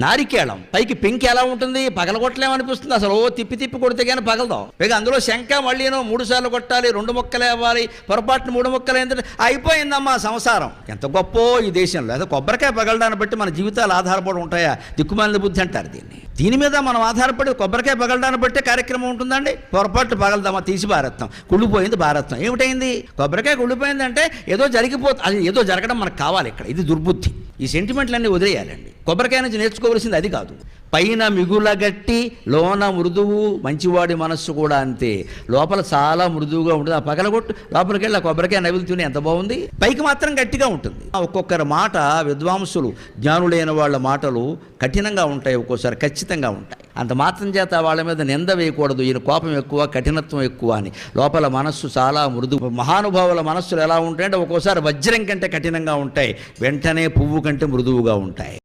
నారికేళం. పైకి పెంకి ఎలా ఉంటుంది? పగలగొట్టలేమనిపిస్తుంది. అసలు ఓ తిప్పి తిప్పి కొడితే కానీ పగలదాం. పైగా అందులో శంఖ మళ్ళీనో మూడు సార్లు కొట్టాలి రెండు మొక్కలు ఇవ్వాలి పొరపాటున మూడు మొక్కలు ఏంటంటే అయిపోయిందమ్మా సంసారం. ఎంత గొప్ప ఈ దేశంలో. అదే కొబ్బరికాయ పగలడాన్ని బట్టి మన జీవితాలు ఆధారపడి ఉంటాయా? దిక్కుమాలిన బుద్ధి అంటారు దీన్ని. దీని మీద మనం ఆధారపడి కొబ్బరికాయ పగలడాన్ని బట్టే కార్యక్రమం ఉంటుందండి? పొరపాటు పగలదామా తీసి భారత్వం కుళ్ళిపోయింది భారత్వం ఏమిటైంది కొబ్బరికాయ కుళ్ళిపోయిందంటే ఏదో జరిగిపోతుంది అది ఏదో జరగడం మనకు కావాలి ఇక్కడ. ఇది దుర్బుద్ధి. ఈ సెంటిమెంట్లన్నీ వదిలేయాలండి. కొబ్బరికాయ నుంచి నేర్చుకోవాల్సింది అది కాదు. పైన మిగులగట్టి లోన మృదువు మంచివాడి మనస్సు కూడా అంతే. లోపల చాలా మృదువుగా ఉంటుంది. ఆ పగలగొట్టు లోపలికి వెళ్ళి ఆ కొబ్బరికాయ నవిలుతూనే ఎంత బాగుంది? పైకి మాత్రం గట్టిగా ఉంటుంది. ఒక్కొక్కరి మాట విద్వాంసులు జ్ఞానులైన వాళ్ళ మాటలు కఠినంగా ఉంటాయి ఒక్కోసారి ఖచ్చితంగా ఉంటాయి. అంత మాత్రం చేత వాళ్ళ మీద నింద వేయకూడదు. ఈయన కోపం ఎక్కువ కఠినత్వం ఎక్కువ అని. లోపల మనస్సు చాలా మృదు మహానుభావుల మనస్సులు ఎలా ఉంటాయంటే ఒక్కోసారి వజ్రం కంటే కఠినంగా ఉంటాయి. వెంటనే పువ్వు కంటే మృదువుగా ఉంటాయి.